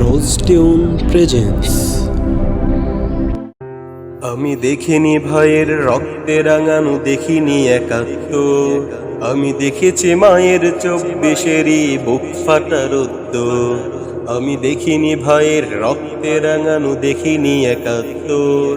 রোজ tune presence আমি দেখিনি ভাইয়ের রক্তে রাঙানো, দেখিনি একাত্তর আমি দেখেছি মায়ের চব্বিশেরই বুক ফাটার উদ্যোগ আমি দেখিনি ভাইয়ের রক্তে রাঙানো, দেখিনি একাত্তর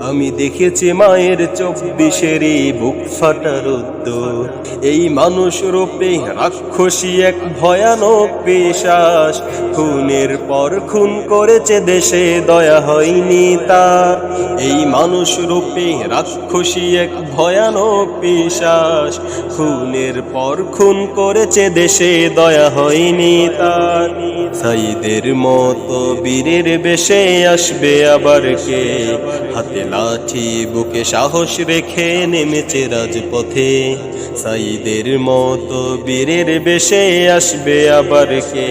আমি দেখেছি মায়ের চব্বিশেরই বুক ফাটা ফাটার উদ্যোগ এই মানুষ রূপে রাক্ষসী এক ভয়ানক পেশাস খুনের পর খুন করেছে দেশে, দয়া হয়নি তার। এই মানুষ রূপে রাক্ষসী এক ভয়ানক পেশাস খুনের পর খুন করেছে দেশে, দয়া হয়নি তার। সাইদের মতো বীরের বেশে আসবে আবার কে? হাতে লাঠি, বুকে সাহস রেখে নেমেছে রাজপথে। সাইদের মতো বীরের বেশে আসবে আবার কে?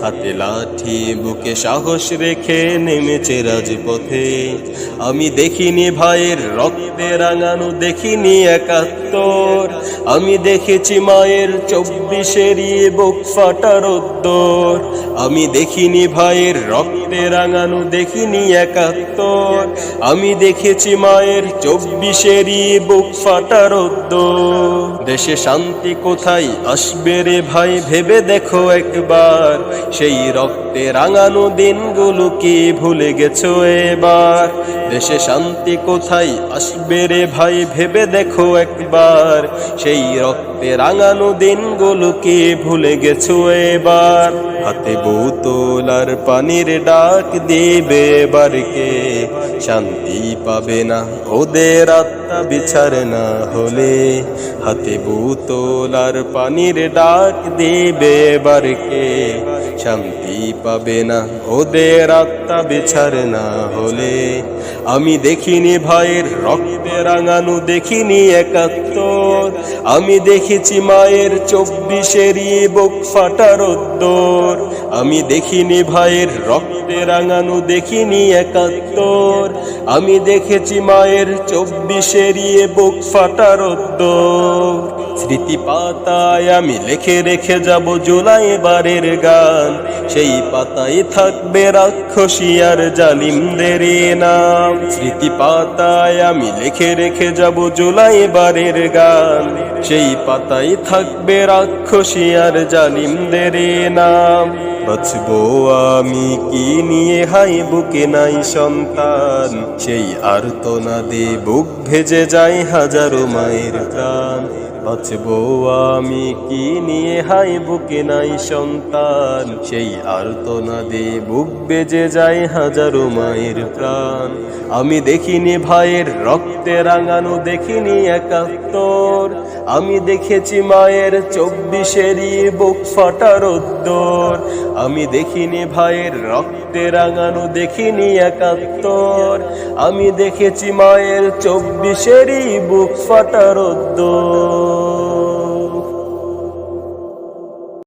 হাতে লাঠি, বুকে সাহস রেখে নেমেছে রাজপথে। আমি দেখিনি ভাইয়ের রক্তে রাঙানো, দেখিনি একাত্তর। আমি দেখেছি মায়ের চব্বিশেরই বুক ফাটার উদ্দর আমি দেখিনি ভাইয়ের রক্তে রাঙানো দেখিনি একাত্তর। আমি দেখেছি মায়ের চব্বিশেরই বুক ফাটার দেশে শান্তি কোথায় আসবে রে ভাই, ভেবে দেখো একবার। সেই রক্তে রাঙানো দিনগুলো কি ভুলে গেছো এবার? দেশে শান্তি কোথায় আসবে রে ভাই, ভেবে দেখো একবার। সেই রক্তে রাঙানো দিনগুলো কি ভুলে গেছো এবার? হাতে বোতল আর পানির ডাক দিবে বারকে, শান্তি পাবে না ওদের আত্মা বিচার না হলে। হাতে বোতল আর পানির ডাক দিবে এবারকে শান্তি পাবে না। ওদের আত্মা বিচার না হলে। আমি দেখিনি ভাইয়ের রক্তে রাঙানো, দেখিনি একাত্তর। আমি দেখেছি মায়ের চব্বিশেরই বুক ফাটার উদ্দর আমি দেখিনি ভাইয়ের রক্তে রাঙানো, দেখিনি একাত্তর। আমি দেখেছি মায়ের চব্বিশেরই বুক ফাটার উদ্দর স্মৃতি পাতায় আমি লেখে রেখে যাব জুলাই বারের গান। সেই পাতায় থাকবে রাক্ষসী আর জালিমদের নাম স্মৃতি পাতায় আমি লেখে রেখে যাব জুলাই বারের গান। সেই পাতায় থাকবে রাক্ষসী আর জালিমদের নাম বাঁচবো আমি কি নিয়ে হাই বুকে নাই সন্তান? সেই আর্তনাদে বুক ভেজে যায় হাজারো মায়ের প্রাণ। বাঁচবো আমি কি নিয়ে হাই বুকে নাই সন্তান? সেই আর্তনাদে বুক বেজে যায় হাজারো মায়ের প্রাণ। আমি দেখিনি ভাইয়ের রক্তে রাঙানো, দেখিনি একাত্তর। আমি দেখেছি মায়ের চব্বিশেরই বুক ফাটার উদ্দর আমি দেখিনি ভাইয়ের রক্তে রাঙানো, দেখিনি একাত্তর। আমি দেখেছি মায়ের চব্বিশেরই বুক ফাটার উদ্দর